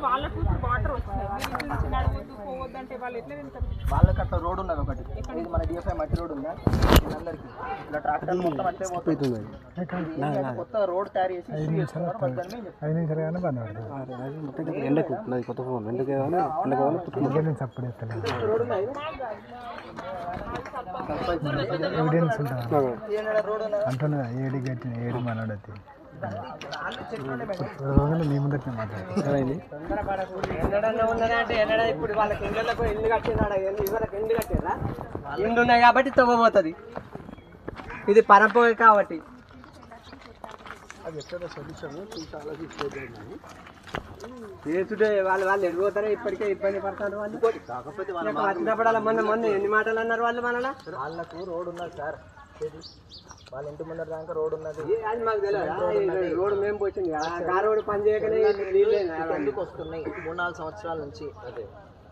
Water వస్తున్నాయి మీరు ఇటు నుంచి నడవద్దు పోవద్దు అంటే వాళ్ళు ఎట్లా వెళ్తారు వాళ్ళకి అట్లా రోడ్ ఉన్నది ఒకటి. ఇది మన డిఎఫ్ఐ మట్టి రోడ్ ఉందా? వీళ్ళందరికీ. ఇలా ట్రాక్టర్ మొత్తం అట్లే పోతుంది. కొత్త రోడ్ తయారు చేసి ఎండకు నాది కొత్త ఫోన్ అప్పుడు ఎవిడెన్స్ ఉంటుంది? ఏనాడ రోడ్ ఉన్నదా? అంటున్నా ఏడి కట్టిన ఏడు మనోడతి మీ ముందర మాట్లాడుతుంది అంటే ఎన్నడా ఇప్పుడు వాళ్ళకి ఇళ్ళకు ఇల్లు కట్టినాడా ఇళ్ళకి ఇల్లు కట్టిరా ఇల్లు ఉన్నాయి కాబట్టి తవ్వబోతుంది ఇది పరంపర కాబట్టి అది చేసుడే వాళ్ళు వాళ్ళు ఎడిపోతారో ఇప్పటికే ఇబ్బంది పడతారు వాళ్ళు కాకపోతే వచ్చినప్పుడు అలా మొన్న మొన్న ఎన్ని మాటలు అన్నారు వాళ్ళు మనలా వాళ్ళకు రోడ్ ఉన్నది సార్. ఏది? వాళ్ళ ఇంటి ముందర దాకా రోడ్ ఉన్నది. అది మాకు తెలియదు రోడ్డు మేము పోయింది. ఆ రోడ్డు పని చేయకనే ఎందుకు వస్తున్నాయి? మూడు నాలుగు సంవత్సరాల నుంచి.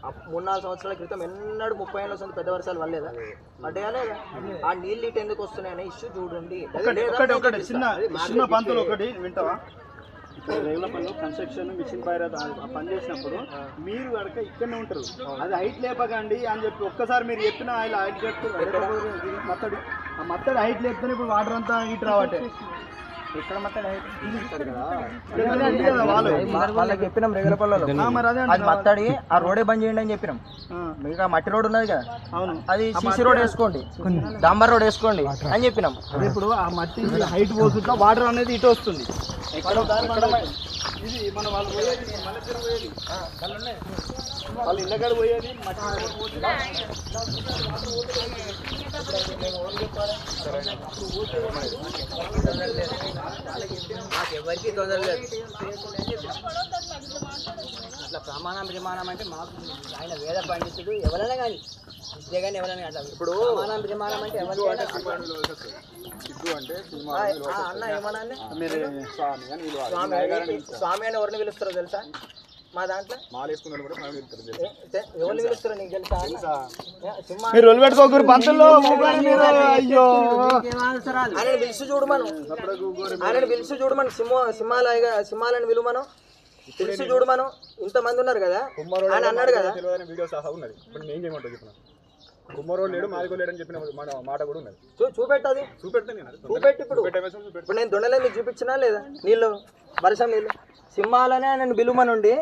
ఆ మూడు నాలుగు సంవత్సరాల క్రితం ఎన్నడూ ముప్పై ఏళ్ళ వస్తుంది పెద్ద వర్షాలు వల్లేదా పడ్డాయా లేదా? ఆ నీళ్ళు ఇటు ఎందుకు వస్తున్నాయి అనే ఇష్యూ చూడండి. చిన్న చిన్న పంతులు ఒకటి వింటావా? రేగుల పనులు కన్స్ట్రక్షన్ మిషన్ బైర పని చేసినప్పుడు మీరు కనుక ఇక్కడనే ఉంటారు. అది హైట్ లేపకండి అని చెప్పి ఒక్కసారి మీరు చెప్పిన ఆయన హైట్ చెప్తారు మత్తడి. ఆ మత్తడి హైట్ లేపితేనే ఇప్పుడు వాటర్ అంతా ఇటు రావట్టే. కదా. వాళ్ళు. వాళ్ళకి చెప్పినాం రెగ్యులర్ పల్లెలో. ఆ, మరి అదే. మత్తడి ఆ రోడే బంద్ చేయండి అని చెప్పినాం. ఆ, మిగతా మట్టి రోడ్ ఉన్నది కదా. అవును. అది సీసీ రోడ్ వేసుకోండి. డాంబర్ రోడ్ వేసుకోండి అని చెప్పినాం. అదే ఇప్పుడు ఆ మట్టి హైట్ పోతుంటే వాటర్ అనేది ఇటు వస్తుంది. ఇది మన వాళ్ళు పోయేది వాళ్ళు ఇళ్ళకాడ పోయేది మట్టి ఎవరికి తొందర లేదు అట్లా ప్రమాణం ప్రమాణం అంటే మాకు ఆయన వేద పండితుడు ఎవరైనా కానీ. విద్య కానీ ఎవరైనా అట్లా. ఇప్పుడు ప్రమాణం ప్రమాణం అంటే ఎవరైనా అన్న ఏమన్నా అన్న? మీరు స్వామి. స్వామి అని ఎవరిని పిలుస్తారో తెలుసా? మా దాంట్లో? ఎవరిని పిలుస్తారో నీకు తెలుసా? మీరు ఒళ్ళు పెట్టుకోకూరు పంతుల్లో మీరు అయ్యో. ఆయన పిలుసు చూడు మనం. ఆయన పిలుసు చూడు మనం సింహ సింహాలయ సింహాలని విలువ మనం. పిలుసు చూడు మనం. ఇంతమంది ఉన్నారు కదా? ఆయన అన్నాడు కదా? తెలియని వీడియో సహా ఉన్నది. ఇప్పుడు నేను చేయమంటావు చెప్పిన? కుమ్మరోడు లేడు మాదిగో లేడు అని చెప్పిన మాట మాట కూడా ఉన్నది. చూ చూపెట్టది చూపెడతాను నేను. చూపెట్టి ఇప్పుడు. ఇప్పుడు నేను దొండలే మీకు చూపించినా లేదా? నీళ్ళు వర్షం నీళ్ళు. సింహాలనే నేను బిలుమనుండి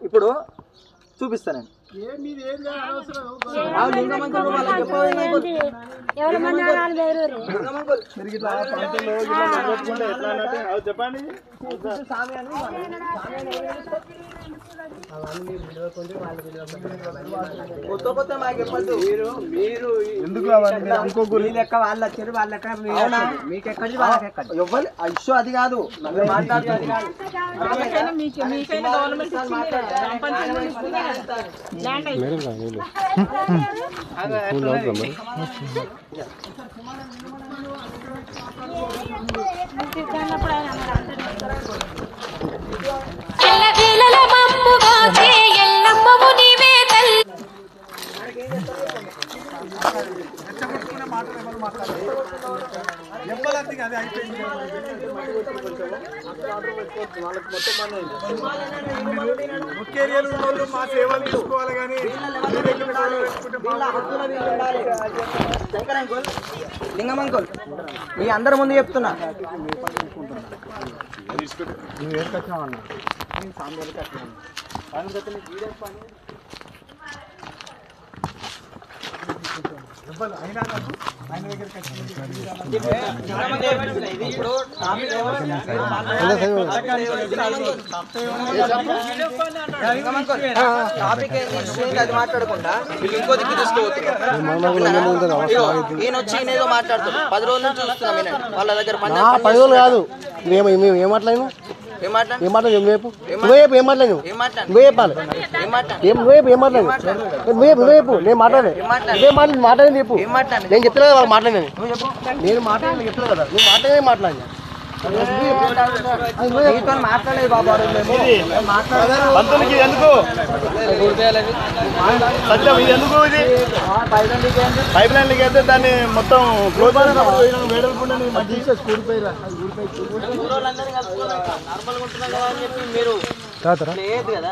ఇప్పుడు చూపిస్తాను నేను. చెప్పండి. కొత్త కొత్త మాకు చెప్పద్దు మీరు మీరు ఎందుకు మీ లెక్క వాళ్ళ వచ్చారు వాళ్ళ లెక్క. మీకు ఎక్కడి వాళ్ళకి ఎక్కడి ఆ ఇష్యూ అది కాదు. మాట్లాడుతుంది मेरे का ले लो फूल और कम है మా సేవలు తీసుకోవాలి కానీ వీళ్ళ హక్కుల వీళ్ళు ఉండాలి. శంకర్ అంకుల్ లింగం అంకుల్ మీ అందరి ముందు చెప్తున్నా. నువ్వు ఏం కట్టినావు అన్న నేను దగ్గరికి కట్టినాను ఆయన అయినా నాకు ఆయన టాపిక్ ఏంది అది మాట్లాడకుండా వీళ్ళు ఇంకో దిక్కు తీసుకోవద్దు ఇగో, ఈయన వచ్చి ఈయన ఏదో మాట్లాడుతున్నాడు పది రోజుల నుంచి చూస్తున్నాం వాళ్ళ దగ్గర పని పది రోజులు కాదు. మేము మేము ఏం మాట్లాడినా? ఏం మాట్లాడు నువ్వు చెప్పు. నువ్వే ఏం మాట్లాడి నువ్వే చెప్పాలి. ఏం మాట్లాడు ఏం నువ్వే చెప్పు, ఏం మాట్లాడి నువ్వే చెప్పు, నువ్వే చెప్పు నేను మాట్లాడే నువ్వే మాట్లాడి మాట్లాడింది నేను చెప్తలేదు వాళ్ళు చెప్పు. నేను మాట్లాడి చెప్తలేదు కదా. నువ్వు మాట్లాడే మాట్లాడి. నీతో మాట్లాడలేదు బాబు ఆ రోజు మేము మాట్లాడలేదు పంతులకి ఇది ఎందుకు సత్యం ఇది ఎందుకు ఇది పైప్ లైన్ లీక్ అయితే దాన్ని మొత్తం లేదు కదా.